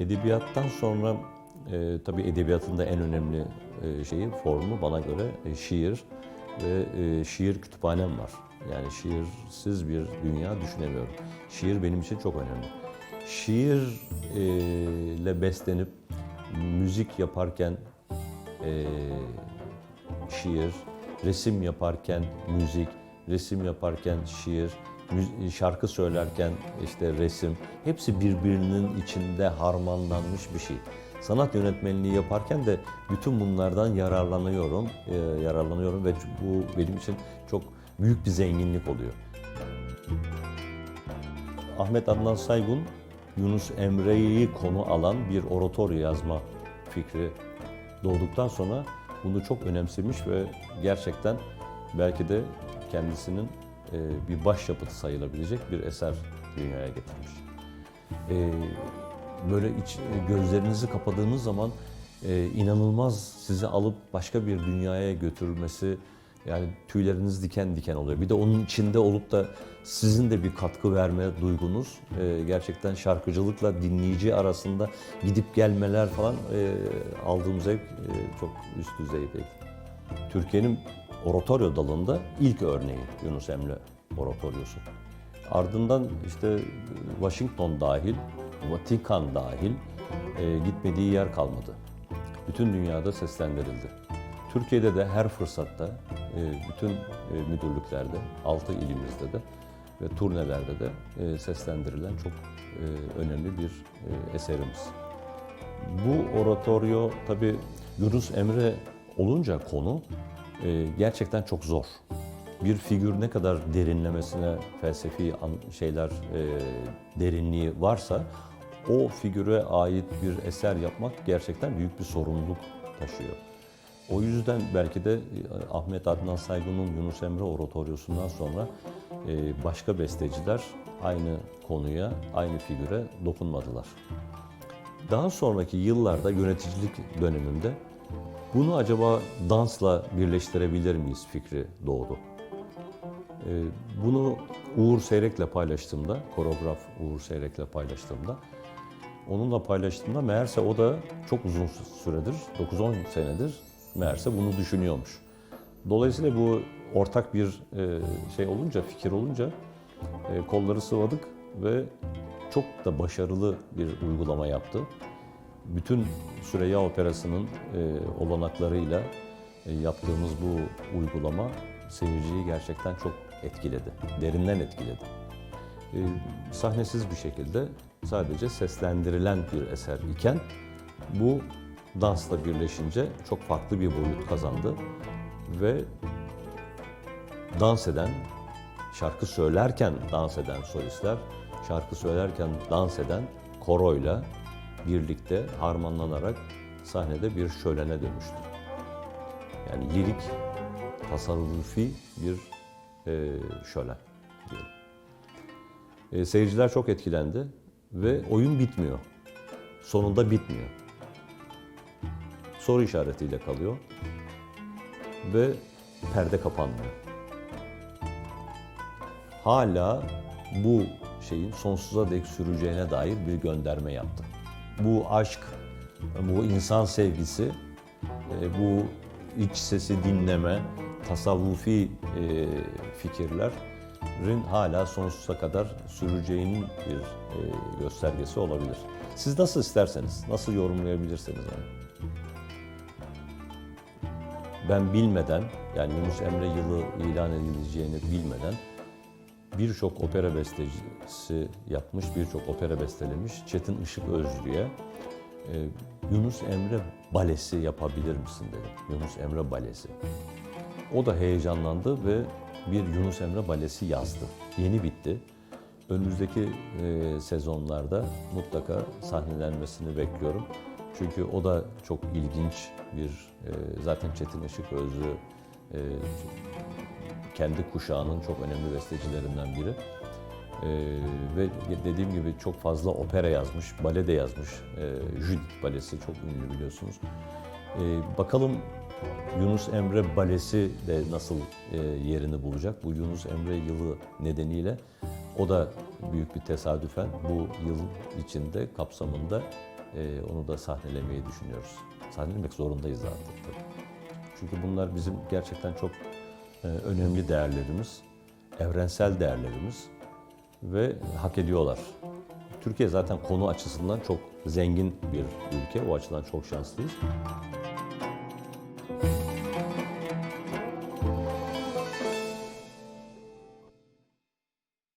Edebiyattan sonra e, tabii edebiyatın da en önemli e, şeyi, formu bana göre e, şiir ve e, şiir kütüphanem var. Yani şiirsiz bir dünya düşünemiyorum. Şiir benim için çok önemli. Şiirle beslenip müzik yaparken e, şiir, resim yaparken müzik, resim yaparken şiir, şarkı söylerken işte resim, hepsi birbirinin içinde harmanlanmış bir şey. Sanat yönetmenliği yaparken de bütün bunlardan yararlanıyorum, e, yararlanıyorum ve bu benim için çok büyük bir zenginlik oluyor. Ahmet Adnan Saygun, Yunus Emre'yi konu alan bir oratoryo yazma fikri doğduktan sonra bunu çok önemsemiş ve gerçekten belki de kendisinin bir başyapıtı sayılabilecek bir eser dünyaya getirmiş. E, Böyle iç, gözlerinizi kapadığınız zaman e, inanılmaz sizi alıp başka bir dünyaya götürmesi yani tüyleriniz diken diken oluyor. Bir de onun içinde olup da sizin de bir katkı verme duygunuz e, gerçekten şarkıcılıkla dinleyici arasında gidip gelmeler falan e, aldığım zevk e, çok üst düzeydeydi. Türkiye'nin oratoryo dalında ilk örneği Yunus Emre oratoryosu. Ardından işte Washington dahil, Vatikan dahil e, gitmediği yer kalmadı. Bütün dünyada seslendirildi. Türkiye'de de her fırsatta e, bütün e, müdürlüklerde, altı ilimizde de ve turnelerde de e, seslendirilen çok e, önemli bir e, eserimiz. Bu oratoryo tabi Yunus Emre olunca konu gerçekten çok zor. Bir figür ne kadar derinlemesine felsefi şeyler e, derinliği varsa o figüre ait bir eser yapmak gerçekten büyük bir sorumluluk taşıyor. O yüzden belki de e, Ahmet Adnan Saygun'un Yunus Emre oratoryosundan sonra e, başka besteciler aynı konuya, aynı figüre dokunmadılar. Daha sonraki yıllarda yöneticilik dönemimde bunu acaba dansla birleştirebilir miyiz fikri doğdu. Ee, Bunu Uğur Seyrek'le paylaştığımda, koreograf Uğur Seyrek'le paylaştığımda, onunla paylaştığımda meğerse o da çok uzun süredir, 9-10 senedir meğerse bunu düşünüyormuş. Dolayısıyla bu ortak bir e, şey olunca, fikir olunca e, kolları sıvadık ve çok da başarılı bir uygulama yaptı. Bütün Süreyya Operası'nın e, olanaklarıyla e, yaptığımız bu uygulama seyirciyi gerçekten çok etkiledi, derinden etkiledi. E, sahnesiz bir şekilde sadece seslendirilen bir eser iken bu dansla birleşince çok farklı bir boyut kazandı ve dans eden, şarkı söylerken dans eden solistler, şarkı söylerken dans eden koroyla birlikte harmanlanarak sahnede bir şölene dönüştü. Yani lirik, tasarrufi bir e, şölen diyelim. E, seyirciler çok etkilendi ve oyun bitmiyor. Sonunda bitmiyor. Soru işaretiyle kalıyor ve perde kapanmıyor. Hala bu şeyin sonsuza dek süreceğine dair bir gönderme yaptı. Bu aşk, bu insan sevgisi, e, bu iç sesi dinleme, tasavvufi e, fikirlerin hala sonsuza kadar süreceğinin bir e, göstergesi olabilir. Siz nasıl isterseniz, nasıl yorumlayabilirseniz yani. Ben bilmeden, yani Yunus Emre yılı ilan edileceğini bilmeden birçok opera bestecisi yapmış, birçok opera bestelemiş Çetin Işık Özlü'ye e, Yunus Emre balesi yapabilir misin dedim. Yunus Emre balesi. O da heyecanlandı ve bir Yunus Emre balesi yazdı. Yeni bitti. Önümüzdeki e, sezonlarda mutlaka sahnelenmesini bekliyorum. Çünkü o da çok ilginç bir, e, zaten Çetin Işık Özlü e, kendi kuşağının çok önemli bestecilerinden biri. Ee, ve dediğim gibi çok fazla opera yazmış, bale de yazmış. Ee, Judith balesi çok ünlü biliyorsunuz. Ee, bakalım Yunus Emre balesi de nasıl e, yerini bulacak? Bu Yunus Emre yılı nedeniyle O da büyük bir tesadüfen bu yıl içinde kapsamında e, onu da sahnelemeyi düşünüyoruz. Sahnelemek zorundayız artık tabii. Çünkü bunlar bizim gerçekten çok önemli değerlerimiz, evrensel değerlerimiz ve hak ediyorlar. Türkiye zaten konu açısından çok zengin bir ülke. O açıdan çok şanslıyız.